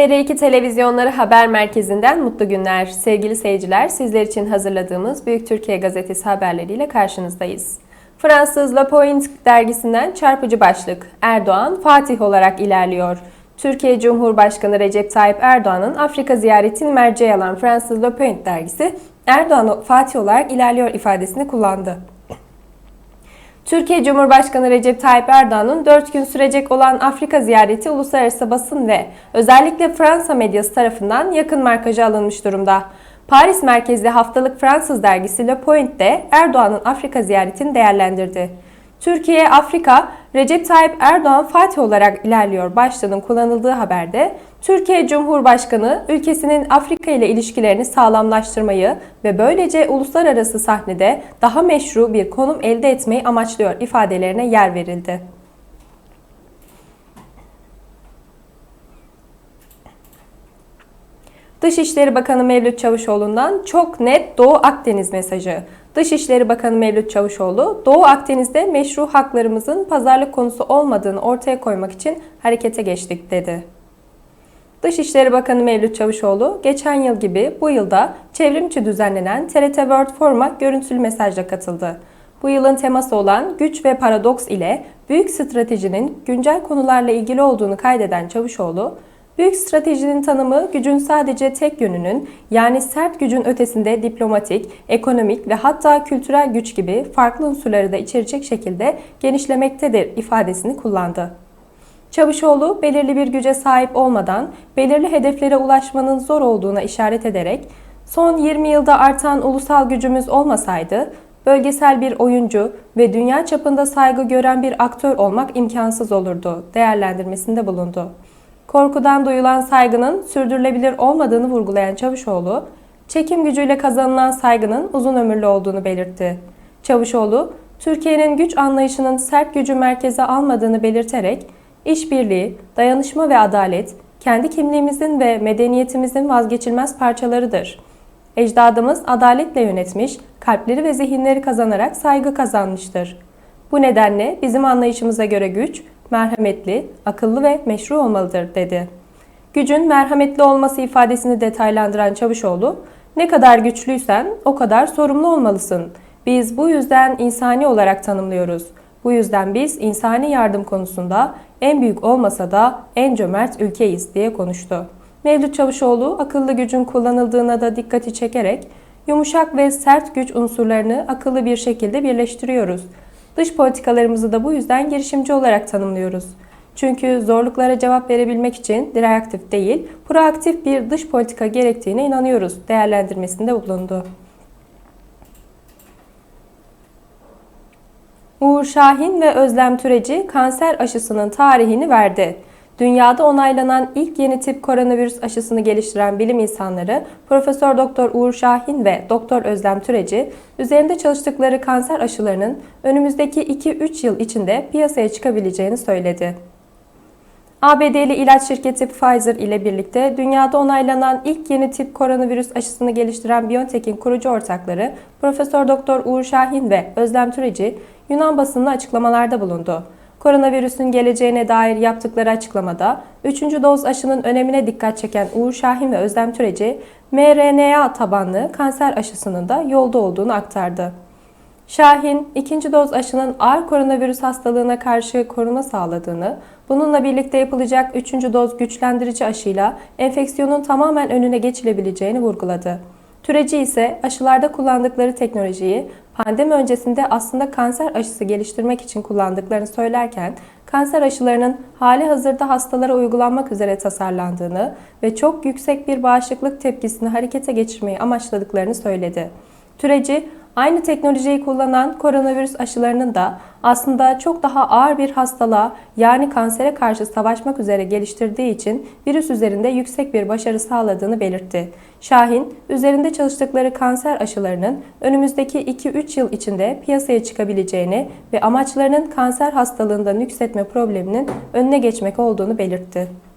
TR2 Televizyonları Haber Merkezi'nden mutlu günler. Sevgili seyirciler, sizler için hazırladığımız Büyük Türkiye Gazetesi haberleriyle karşınızdayız. Fransız Le Point dergisinden çarpıcı başlık. Erdoğan Fatih olarak ilerliyor. Türkiye Cumhurbaşkanı Recep Tayyip Erdoğan'ın Afrika ziyaretini merceğe alan Fransız Le Point dergisi Erdoğan Fatih olarak ilerliyor ifadesini kullandı. Türkiye Cumhurbaşkanı Recep Tayyip Erdoğan'ın 4 gün sürecek olan Afrika ziyareti uluslararası basın ve özellikle Fransa medyası tarafından yakın markaja alınmış durumda. Paris merkezli haftalık Fransız dergisi Le Point de Erdoğan'ın Afrika ziyaretini değerlendirdi. Türkiye, Afrika, Recep Tayyip Erdoğan Fatih olarak ilerliyor başlığının kullanıldığı haberde Türkiye Cumhurbaşkanı ülkesinin Afrika ile ilişkilerini sağlamlaştırmayı ve böylece uluslararası sahnede daha meşru bir konum elde etmeyi amaçlıyor ifadelerine yer verildi. Dışişleri Bakanı Mevlüt Çavuşoğlu'ndan çok net Doğu Akdeniz mesajı. Dışişleri Bakanı Mevlüt Çavuşoğlu, Doğu Akdeniz'de meşru haklarımızın pazarlık konusu olmadığını ortaya koymak için harekete geçtik dedi. Dışişleri Bakanı Mevlüt Çavuşoğlu, geçen yıl gibi bu yılda çevrimçi düzenlenen TRT World Forum'a görüntülü mesajla katıldı. Bu yılın teması olan güç ve paradoks ile büyük stratejinin güncel konularla ilgili olduğunu kaydeden Çavuşoğlu, Büyük stratejinin tanımı gücün sadece tek yönünün yani sert gücün ötesinde diplomatik, ekonomik ve hatta kültürel güç gibi farklı unsurları da içerecek şekilde genişlemektedir ifadesini kullandı. Çavuşoğlu belirli bir güce sahip olmadan belirli hedeflere ulaşmanın zor olduğuna işaret ederek son 20 yılda artan ulusal gücümüz olmasaydı bölgesel bir oyuncu ve dünya çapında saygı gören bir aktör olmak imkansız olurdu değerlendirmesinde bulundu. Korkudan duyulan saygının sürdürülebilir olmadığını vurgulayan Çavuşoğlu, çekim gücüyle kazanılan saygının uzun ömürlü olduğunu belirtti. Çavuşoğlu, Türkiye'nin güç anlayışının sert gücü merkeze almadığını belirterek, işbirliği, dayanışma ve adalet, kendi kimliğimizin ve medeniyetimizin vazgeçilmez parçalarıdır. Ecdadımız adaletle yönetmiş, kalpleri ve zihinleri kazanarak saygı kazanmıştır. Bu nedenle bizim anlayışımıza göre güç, merhametli, akıllı ve meşru olmalıdır dedi. Gücün merhametli olması ifadesini detaylandıran Çavuşoğlu, ne kadar güçlüysen o kadar sorumlu olmalısın. Biz bu yüzden insani olarak tanımlıyoruz. Bu yüzden biz insani yardım konusunda en büyük olmasa da en cömert ülkeyiz diye konuştu. Mevlüt Çavuşoğlu akıllı gücün kullanıldığına da dikkati çekerek yumuşak ve sert güç unsurlarını akıllı bir şekilde birleştiriyoruz. Dış politikalarımızı da bu yüzden girişimci olarak tanımlıyoruz. Çünkü zorluklara cevap verebilmek için reaktif değil, proaktif bir dış politika gerektiğine inanıyoruz değerlendirmesinde bulundu. Uğur Şahin ve Özlem Türeci kanser aşısının tarihini verdi. Dünyada onaylanan ilk yeni tip koronavirüs aşısını geliştiren bilim insanları Profesör Doktor Uğur Şahin ve Doktor Özlem Türeci üzerinde çalıştıkları kanser aşılarının önümüzdeki 2-3 yıl içinde piyasaya çıkabileceğini söyledi. ABD'li ilaç şirketi Pfizer ile birlikte dünyada onaylanan ilk yeni tip koronavirüs aşısını geliştiren BioNTech'in kurucu ortakları Profesör Doktor Uğur Şahin ve Özlem Türeci Yunan basınına açıklamalarda bulundu. Koronavirüsün geleceğine dair yaptıkları açıklamada 3. doz aşının önemine dikkat çeken Uğur Şahin ve Özlem Türeci, mRNA tabanlı kanser aşısının da yolda olduğunu aktardı. Şahin, ikinci doz aşının ağır koronavirüs hastalığına karşı koruma sağladığını, bununla birlikte yapılacak üçüncü doz güçlendirici aşıyla enfeksiyonun tamamen önüne geçilebileceğini vurguladı. Türeci ise aşılarda kullandıkları teknolojiyi pandemi öncesinde aslında kanser aşısı geliştirmek için kullandıklarını söylerken kanser aşılarının hali hazırda hastalara uygulanmak üzere tasarlandığını ve çok yüksek bir bağışıklık tepkisini harekete geçirmeyi amaçladıklarını söyledi. Türeci Aynı teknolojiyi kullanan koronavirüs aşılarının da aslında çok daha ağır bir hastalığa yani kansere karşı savaşmak üzere geliştirdiği için virüs üzerinde yüksek bir başarı sağladığını belirtti. Şahin, üzerinde çalıştıkları kanser aşılarının önümüzdeki 2-3 yıl içinde piyasaya çıkabileceğini ve amaçlarının kanser hastalığında nüksetme probleminin önüne geçmek olduğunu belirtti.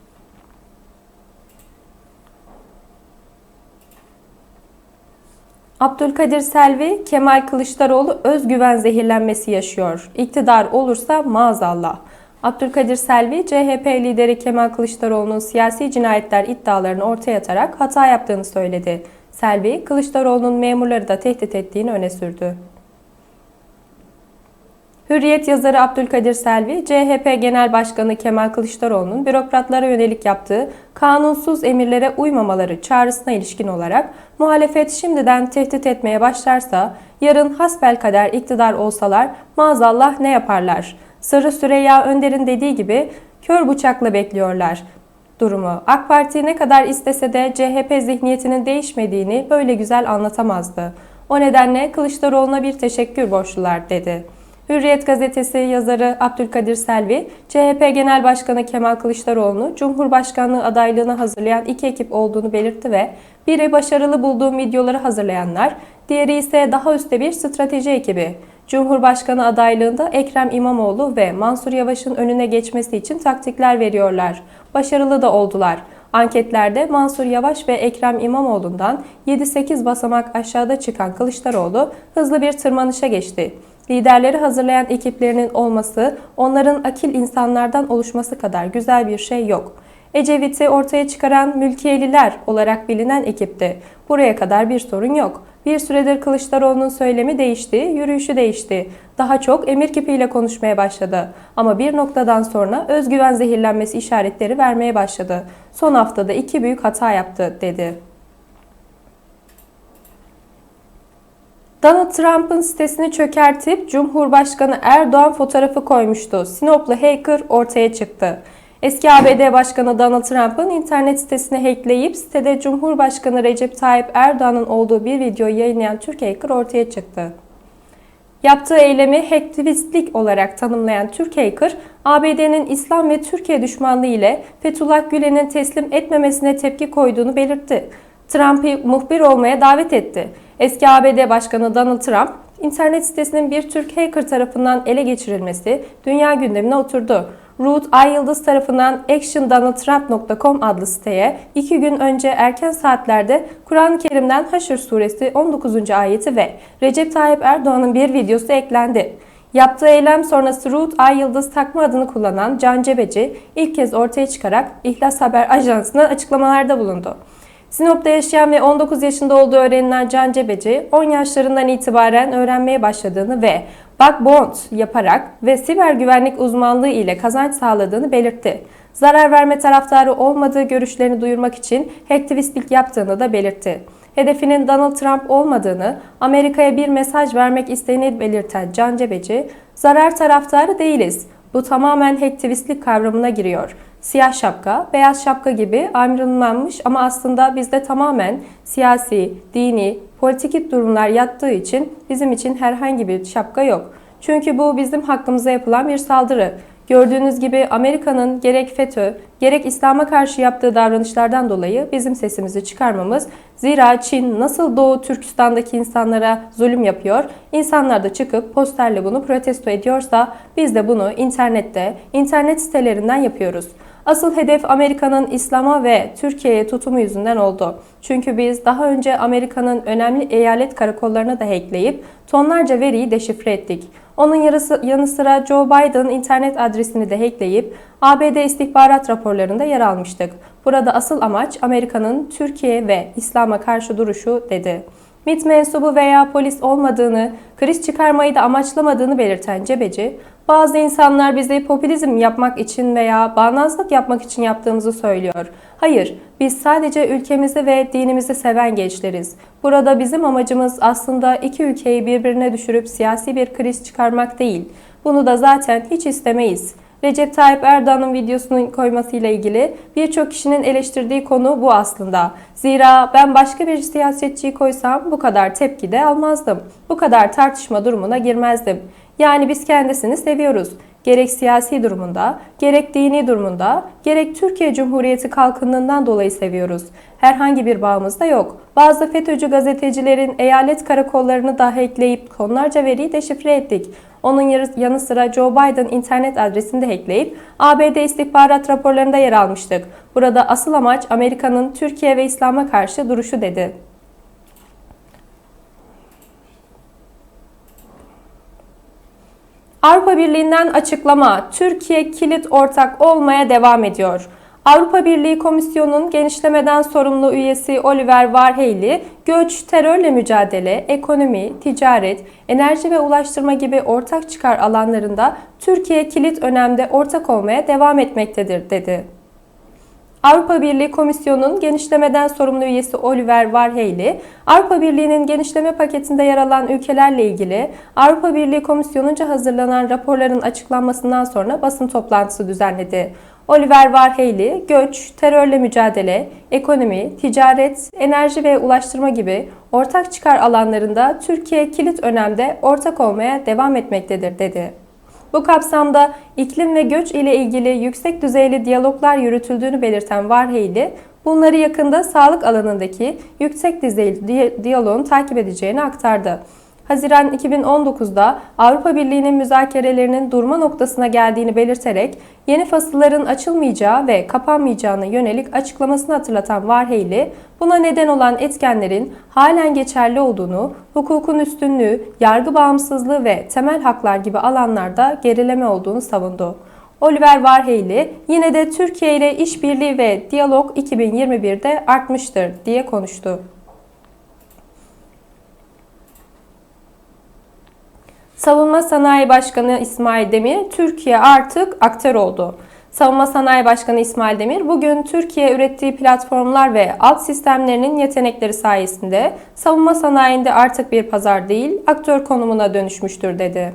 Abdülkadir Selvi, Kemal Kılıçdaroğlu özgüven zehirlenmesi yaşıyor. İktidar olursa maazallah. Abdülkadir Selvi, CHP lideri Kemal Kılıçdaroğlu'nun siyasi cinayetler iddialarını ortaya atarak hata yaptığını söyledi. Selvi, Kılıçdaroğlu'nun memurları da tehdit ettiğini öne sürdü. Hürriyet yazarı Abdülkadir Selvi, CHP Genel Başkanı Kemal Kılıçdaroğlu'nun bürokratlara yönelik yaptığı kanunsuz emirlere uymamaları çağrısına ilişkin olarak muhalefet şimdiden tehdit etmeye başlarsa yarın hasbelkader iktidar olsalar maazallah ne yaparlar? Sırrı Süreyya Önder'in dediği gibi kör bıçakla bekliyorlar durumu. AK Parti ne kadar istese de CHP zihniyetinin değişmediğini böyle güzel anlatamazdı. O nedenle Kılıçdaroğlu'na bir teşekkür borçlular dedi. Hürriyet gazetesi yazarı Abdülkadir Selvi, CHP Genel Başkanı Kemal Kılıçdaroğlu'nu Cumhurbaşkanlığı adaylığına hazırlayan iki ekip olduğunu belirtti ve biri başarılı bulduğum videoları hazırlayanlar, diğeri ise daha üstte bir strateji ekibi. Cumhurbaşkanı adaylığında Ekrem İmamoğlu ve Mansur Yavaş'ın önüne geçmesi için taktikler veriyorlar. Başarılı da oldular. Anketlerde Mansur Yavaş ve Ekrem İmamoğlu'ndan 7-8 basamak aşağıda çıkan Kılıçdaroğlu hızlı bir tırmanışa geçti. Liderleri hazırlayan ekiplerinin olması, onların akil insanlardan oluşması kadar güzel bir şey yok. Ecevit'i ortaya çıkaran mülkiyeliler olarak bilinen ekipti. Buraya kadar bir sorun yok. Bir süredir Kılıçdaroğlu'nun söylemi değişti, yürüyüşü değişti. Daha çok emir kipiyle konuşmaya başladı. Ama bir noktadan sonra özgüven zehirlenmesi işaretleri vermeye başladı. Son haftada iki büyük hata yaptı, dedi. Donald Trump'ın sitesini çökertip Cumhurbaşkanı Erdoğan fotoğrafı koymuştu. Sinoplu hacker ortaya çıktı. Eski ABD Başkanı Donald Trump'ın internet sitesini hackleyip sitede Cumhurbaşkanı Recep Tayyip Erdoğan'ın olduğu bir videoyu yayınlayan Türk hacker ortaya çıktı. Yaptığı eylemi hacktivistlik olarak tanımlayan Türk hacker, ABD'nin İslam ve Türkiye düşmanlığı ile Fethullah Gülen'in teslim etmemesine tepki koyduğunu belirtti. Trump'ı muhbir olmaya davet etti. Eski ABD Başkanı Donald Trump, internet sitesinin bir Türk hacker tarafından ele geçirilmesi dünya gündemine oturdu. Ruth Ay Yıldız tarafından actiondonaldtrump.com adlı siteye iki gün önce erken saatlerde Kur'an-ı Kerim'den Haşr suresi 19. ayeti ve Recep Tayyip Erdoğan'ın bir videosu eklendi. Yaptığı eylem sonrası Ruth Ay Yıldız takma adını kullanan Can Cebeci ilk kez ortaya çıkarak İhlas Haber Ajansı'na açıklamalarda bulundu. Sinop'ta yaşayan ve 19 yaşında olduğu öğrenilen Can Cebeci, 10 yaşlarından itibaren öğrenmeye başladığını ve bounty yaparak ve siber güvenlik uzmanlığı ile kazanç sağladığını belirtti. Zarar verme taraftarı olmadığı görüşlerini duyurmak için hacktivistlik yaptığını da belirtti. Hedefinin Donald Trump olmadığını, Amerika'ya bir mesaj vermek isteğini belirten Can Cebeci, zarar taraftarı değiliz. Bu tamamen hacktivistlik kavramına giriyor siyah şapka, beyaz şapka gibi ayrılmamış ama aslında bizde tamamen siyasi, dini, politik durumlar yattığı için bizim için herhangi bir şapka yok. Çünkü bu bizim hakkımıza yapılan bir saldırı. Gördüğünüz gibi Amerika'nın gerek FETÖ, gerek İslam'a karşı yaptığı davranışlardan dolayı bizim sesimizi çıkarmamız, zira Çin nasıl Doğu Türkistan'daki insanlara zulüm yapıyor, insanlar da çıkıp posterle bunu protesto ediyorsa biz de bunu internette, internet sitelerinden yapıyoruz. Asıl hedef Amerika'nın İslam'a ve Türkiye'ye tutumu yüzünden oldu. Çünkü biz daha önce Amerika'nın önemli eyalet karakollarını da hackleyip tonlarca veriyi deşifre ettik. Onun yarısı, yanı sıra Joe Biden'ın internet adresini de hackleyip ABD istihbarat raporlarında yer almıştık. Burada asıl amaç Amerika'nın Türkiye ve İslam'a karşı duruşu dedi. MIT mensubu veya polis olmadığını, kriz çıkarmayı da amaçlamadığını belirten Cebeci, bazı insanlar bizi popülizm yapmak için veya bağnazlık yapmak için yaptığımızı söylüyor. Hayır, biz sadece ülkemizi ve dinimizi seven gençleriz. Burada bizim amacımız aslında iki ülkeyi birbirine düşürüp siyasi bir kriz çıkarmak değil. Bunu da zaten hiç istemeyiz. Recep Tayyip Erdoğan'ın videosunu koymasıyla ilgili birçok kişinin eleştirdiği konu bu aslında. Zira ben başka bir siyasetçiyi koysam bu kadar tepki de almazdım. Bu kadar tartışma durumuna girmezdim. Yani biz kendisini seviyoruz. Gerek siyasi durumunda, gerek dini durumunda, gerek Türkiye Cumhuriyeti kalkınlığından dolayı seviyoruz. Herhangi bir bağımız da yok. Bazı FETÖ'cü gazetecilerin eyalet karakollarını da hackleyip tonlarca veriyi deşifre ettik. Onun yanı sıra Joe Biden internet adresini de hackleyip ABD istihbarat raporlarında yer almıştık. Burada asıl amaç Amerika'nın Türkiye ve İslam'a karşı duruşu dedi. Avrupa Birliği'nden açıklama, Türkiye kilit ortak olmaya devam ediyor. Avrupa Birliği Komisyonu'nun genişlemeden sorumlu üyesi Oliver Varhelyi, göç, terörle mücadele, ekonomi, ticaret, enerji ve ulaştırma gibi ortak çıkar alanlarında Türkiye kilit önemde ortak olmaya devam etmektedir, dedi. Avrupa Birliği Komisyonu'nun genişlemeden sorumlu üyesi Oliver Varhelyi, Avrupa Birliği'nin genişleme paketinde yer alan ülkelerle ilgili Avrupa Birliği Komisyonu'nca hazırlanan raporların açıklanmasından sonra basın toplantısı düzenledi. Oliver Varhelyi, göç, terörle mücadele, ekonomi, ticaret, enerji ve ulaştırma gibi ortak çıkar alanlarında Türkiye kilit önemde ortak olmaya devam etmektedir, dedi. Bu kapsamda iklim ve göç ile ilgili yüksek düzeyli diyaloglar yürütüldüğünü belirten Varheyli, bunları yakında sağlık alanındaki yüksek düzeyli diyaloğun takip edeceğini aktardı. Haziran 2019'da Avrupa Birliği'nin müzakerelerinin durma noktasına geldiğini belirterek yeni fasılların açılmayacağı ve kapanmayacağına yönelik açıklamasını hatırlatan Varheyli, buna neden olan etkenlerin halen geçerli olduğunu, hukukun üstünlüğü, yargı bağımsızlığı ve temel haklar gibi alanlarda gerileme olduğunu savundu. Oliver Varheyli yine de Türkiye ile işbirliği ve diyalog 2021'de artmıştır diye konuştu. Savunma Sanayi Başkanı İsmail Demir, Türkiye artık aktör oldu. Savunma Sanayi Başkanı İsmail Demir, bugün Türkiye ürettiği platformlar ve alt sistemlerinin yetenekleri sayesinde savunma sanayinde artık bir pazar değil, aktör konumuna dönüşmüştür dedi.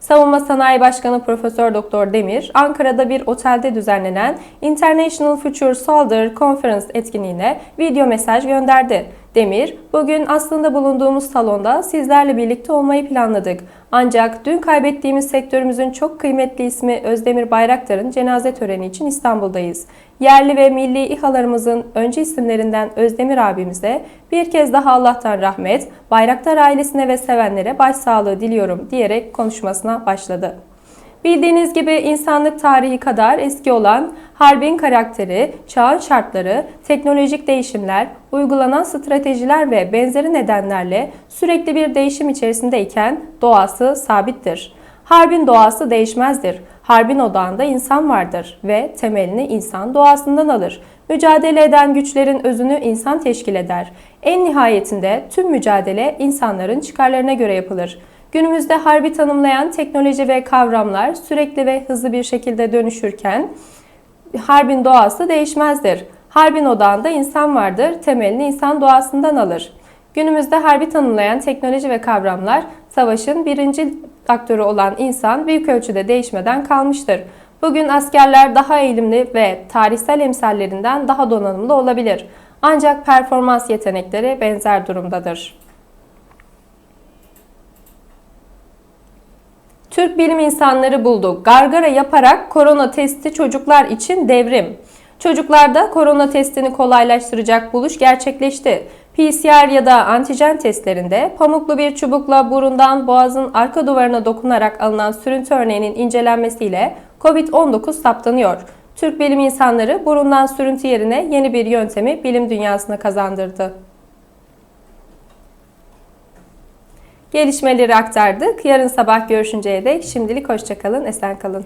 Savunma Sanayi Başkanı Profesör Doktor Demir, Ankara'da bir otelde düzenlenen International Future Soldier Conference etkinliğine video mesaj gönderdi. Demir, bugün aslında bulunduğumuz salonda sizlerle birlikte olmayı planladık. Ancak dün kaybettiğimiz sektörümüzün çok kıymetli ismi Özdemir Bayraktar'ın cenaze töreni için İstanbul'dayız. Yerli ve milli İHA'larımızın önce isimlerinden Özdemir abimize bir kez daha Allah'tan rahmet, Bayraktar ailesine ve sevenlere başsağlığı diliyorum diyerek konuşmasına başladı. Bildiğiniz gibi insanlık tarihi kadar eski olan harbin karakteri, çağın şartları, teknolojik değişimler, uygulanan stratejiler ve benzeri nedenlerle sürekli bir değişim içerisindeyken doğası sabittir. Harbin doğası değişmezdir. Harbin odağında insan vardır ve temelini insan doğasından alır. Mücadele eden güçlerin özünü insan teşkil eder. En nihayetinde tüm mücadele insanların çıkarlarına göre yapılır. Günümüzde harbi tanımlayan teknoloji ve kavramlar sürekli ve hızlı bir şekilde dönüşürken harbin doğası değişmezdir. Harbin odağında insan vardır, temelini insan doğasından alır. Günümüzde harbi tanımlayan teknoloji ve kavramlar savaşın birinci aktörü olan insan büyük ölçüde değişmeden kalmıştır. Bugün askerler daha eğilimli ve tarihsel emsallerinden daha donanımlı olabilir. Ancak performans yetenekleri benzer durumdadır. Türk bilim insanları buldu. Gargara yaparak korona testi çocuklar için devrim. Çocuklarda korona testini kolaylaştıracak buluş gerçekleşti. PCR ya da antijen testlerinde pamuklu bir çubukla burundan boğazın arka duvarına dokunarak alınan sürüntü örneğinin incelenmesiyle COVID-19 saptanıyor. Türk bilim insanları burundan sürüntü yerine yeni bir yöntemi bilim dünyasına kazandırdı. Gelişmeleri aktardık. Yarın sabah görüşünceye dek şimdilik hoşçakalın, esen kalın.